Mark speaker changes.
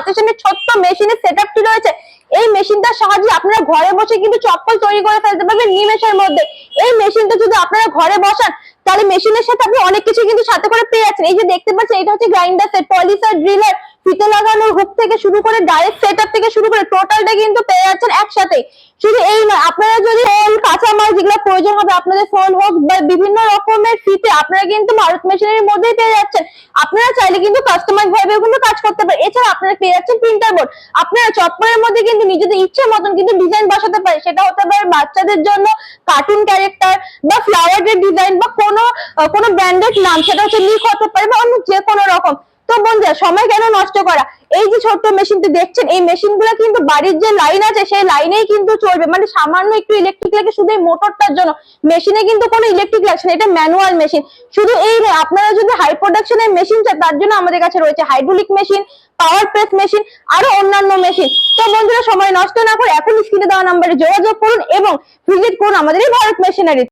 Speaker 1: হাতের সামনে ছোট্ট মেশিনের সেটআপটি রয়েছে। এই মেশিনটার সাহায্যে আপনারা ঘরে বসে কিন্তু চপ্পল তৈরি করে ফেলতে পারবেন নিমেষের মধ্যে। এই মেশিনটা যদি আপনারা ঘরে বসান, তাহলে মেশিনের সাথে আপনি অনেক কিছু কিন্তু সাথে করে পেয়ে যাচ্ছেন। এই যে দেখতে পাচ্ছেন, এটা হচ্ছে গ্রাইন্ডার সেট পলিসার ড্রিলার ফিতে লাগানোর হুক থেকে শুরু করে ডাইরেক্ট সেটআপ থেকে শুরু করে টোটালটা কিন্তু পেয়ে যাচ্ছেন একসাথে। শুধু এই নয়, আপনারা যদি ফোন কাঁচামাল যেগুলো প্রয়োজন হবে আপনাদের ফোন হোক বা বিভিন্ন রকমের ফিতে, আপনারা কিন্তু ভারত মেশিনের মধ্যেই পেয়ে যাচ্ছেন। আপনারা চাইলে কিন্তু কাস্টমাইজ ভাবে কাজ করতে পারে। এছাড়া আপনারা পেয়ে যাচ্ছেন প্রিন্টার বোর্ড আপনারা চপ্পলের মধ্যে কিন্তু নিজেদের ইচ্ছে মতন কিন্তু ডিজাইন বসাতে পারে সেটা হতে পারে বাচ্চাদের জন্য কার্টুন ক্যারেক্টার বা ফ্লাওয়ারের ডিজাইন বা কোনো কোনো ব্র্যান্ডেড নাম, সেটা হচ্ছে লিক হতে পারে বা অন্য বন্ধুরা সময় কেন নষ্ট করা? এই যে ছোট্ট মেশিনটি দেখছেন, এই মেশিনগুলো কিন্তু বাড়ির যে লাইন আছে, সেই লাইনেই কিন্তু চলবে। মানে সামান্য একটু ইলেকট্রিক লাগে শুধু এই মোটরটার জন্য। মেশিনে কিন্তু কোনো ইলেকট্রিক লাগছে না, এটা ম্যানুয়াল মেশিন শুধু এই আপনারা যদি হাই প্রোডাকশনের মেশিন চান, তার জন্য আমাদের কাছে রয়েছে hydraulic machine power press machine আরও অন্যান্য মেশিন তো বন্ধুরা, সময় নষ্ট না করে এখন স্ক্রিনে দেওয়া নাম্বারে যোগাযোগ করুন এবং ভিজিট করুন আমাদের এই ভারত মেশিনারি